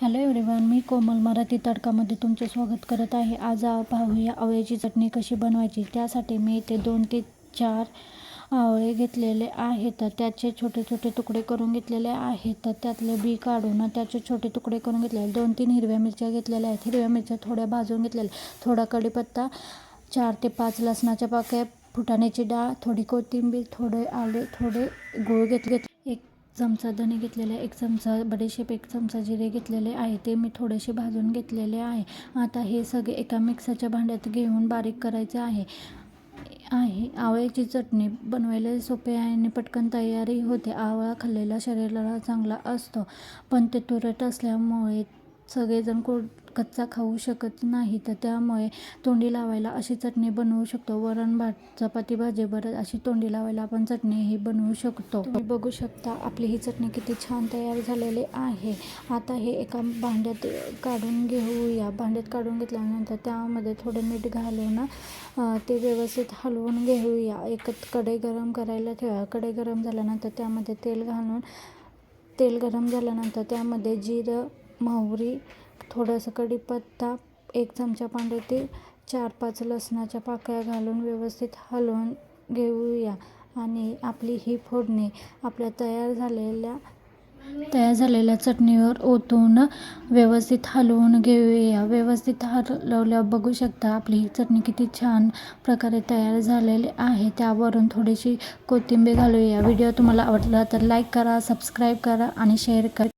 Hello everyone मी कोमल मराठी तडकामध्ये तुमचे स्वागत करत आहे. आज पाहूया आवळ्याची चटणी कशी बनवायची. त्यासाठी मी इथे दोन ते चार आवळे घेतलेले आहेत. तर त्याचे छोटे छोटे तुकडे करून घेतलेले आहेत. तर त्यातले बी काढून त्याचे छोटे तुकडे करून घेतलेले दोन तीन हिरव्या मिरच्या घेतलेल्या आहेत. हिरव्या मिरच्या थोड्या भाजून घेतलेल्या थोडा कढीपत्ता चार ते पाच लसणाच्या पाक्या फुटाण्याची डाळ थोडी कोथिंबीर थोडे आले थोडे गूळ घेतले. एक चमचा धणे घेतलेले एक चमचा बडीशेप एक चमचा जिरे घेतलेले आहे ते मी थोडेसे भाजून घेतलेले आहे. आता हे सगळे एका मिक्सरच्या भांड्यात घेऊन बारीक करायचे आहे. आहे. आवळ्याची चटणी बनवायला सोपे आहे आणि पटकन तयारी होते. आवळा खाल्लेला शरीराला चांगला असतो पण ते तुरट असल्यामुळे सगळेजण को कच्चा खाऊ शकत नाही तर त्यामुळे तोंडी लावायला अशी चटणी बनवू शकतो. वरण भात चपाती भाजी बरं अशी तोंडी लावायला आपण चटणी ही बनवू शकतो. तुम्ही बघू शकता आपली ही चटणी किती छान तयार झालेली आहे. आता हे एका भांड्यात काढून घेऊया. भांड्यात काढून घेतल्यानंतर त्यामध्ये थोडं मीठ घालून ते व्यवस्थित हलवून घेऊया. एक कढई गरम करायला ठेवा. कढई गरम झाल्यानंतर त्यामध्ये तेल घालून तेल गरम झाल्यानंतर त्यामध्ये जिरं मोहरी थोडंसं कढीपत्ता एक चमचा पांढरे तेल चार पाच लसणाच्या पाकळ्या घालून व्यवस्थित हलवून घेऊया. आणि आपली ही फोडणी आपल्या तयार झालेल्या तयार झालेल्या चटणीवर ओतून व्यवस्थित हलवून घेऊया. व्यवस्थित हलवल्यावर बघू शकता आपली ही चटणी किती छान प्रकारे तयार झालेली आहे. त्यावरून थोडीशी कोथिंबीर घालूया. व्हिडिओ तुम्हाला आवडला तर लाईक करा सबस्क्राईब करा आणि शेअर करा.